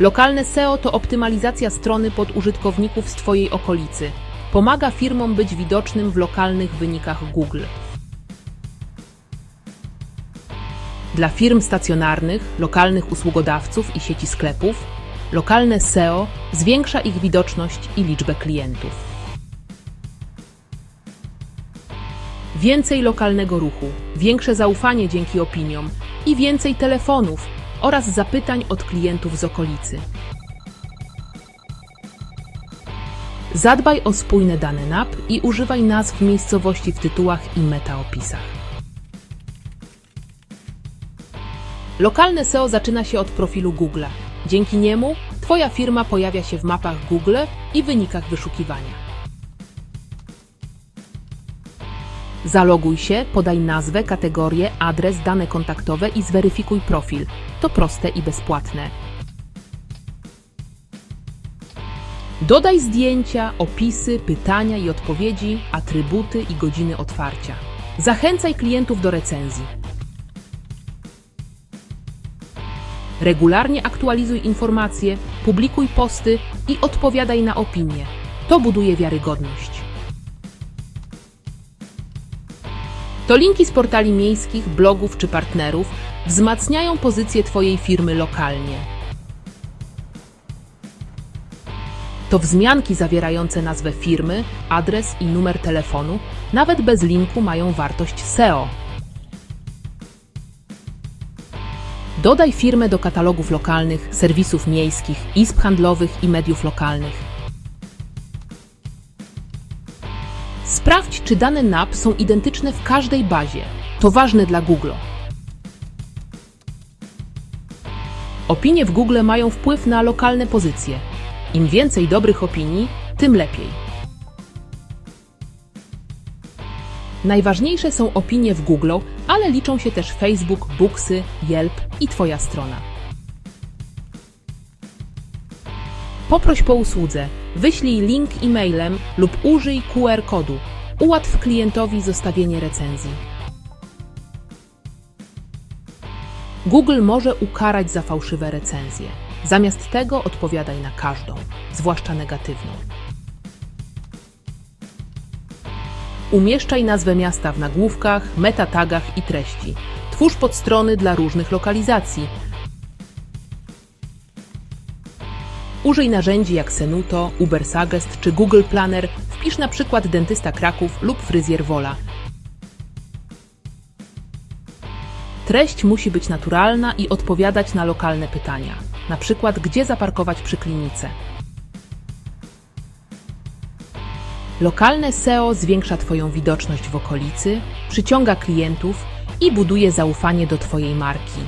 Lokalne SEO to optymalizacja strony pod użytkowników z Twojej okolicy. Pomaga firmom być widocznym w lokalnych wynikach Google. Dla firm stacjonarnych, lokalnych usługodawców i sieci sklepów, lokalne SEO zwiększa ich widoczność i liczbę klientów. Więcej lokalnego ruchu, większe zaufanie dzięki opiniom i więcej telefonów oraz zapytań od klientów z okolicy. Zadbaj o spójne dane NAP i używaj nazw miejscowości w tytułach i metaopisach. Lokalne SEO zaczyna się od profilu Google. Dzięki niemu Twoja firma pojawia się w mapach Google i wynikach wyszukiwania. Zaloguj się, podaj nazwę, kategorię, adres, dane kontaktowe i zweryfikuj profil. To proste i bezpłatne. Dodaj zdjęcia, opisy, pytania i odpowiedzi, atrybuty i godziny otwarcia. Zachęcaj klientów do recenzji. Regularnie aktualizuj informacje, publikuj posty i odpowiadaj na opinie. To buduje wiarygodność. To linki z portali miejskich, blogów czy partnerów wzmacniają pozycję Twojej firmy lokalnie. To wzmianki zawierające nazwę firmy, adres i numer telefonu, nawet bez linku, mają wartość SEO. Dodaj firmę do katalogów lokalnych, serwisów miejskich, izb handlowych i mediów lokalnych. Sprawdź, czy dane NAP są identyczne w każdej bazie. To ważne dla Google. Opinie w Google mają wpływ na lokalne pozycje. Im więcej dobrych opinii, tym lepiej. Najważniejsze są opinie w Google, ale liczą się też Facebook, Booksy, Yelp i Twoja strona. Poproś po usłudze, wyślij link e-mailem lub użyj QR kodu. Ułatw klientowi zostawienie recenzji. Google może ukarać za fałszywe recenzje. Zamiast tego odpowiadaj na każdą, zwłaszcza negatywną. Umieszczaj nazwę miasta w nagłówkach, metatagach i treści. Twórz podstrony dla różnych lokalizacji. Użyj narzędzi jak Senuto, Ubersuggest czy Google Planner. Wpisz na przykład dentysta Kraków lub fryzjer Wola. Treść musi być naturalna i odpowiadać na lokalne pytania. Na przykład, gdzie zaparkować przy klinice. Lokalne SEO zwiększa Twoją widoczność w okolicy, przyciąga klientów i buduje zaufanie do Twojej marki.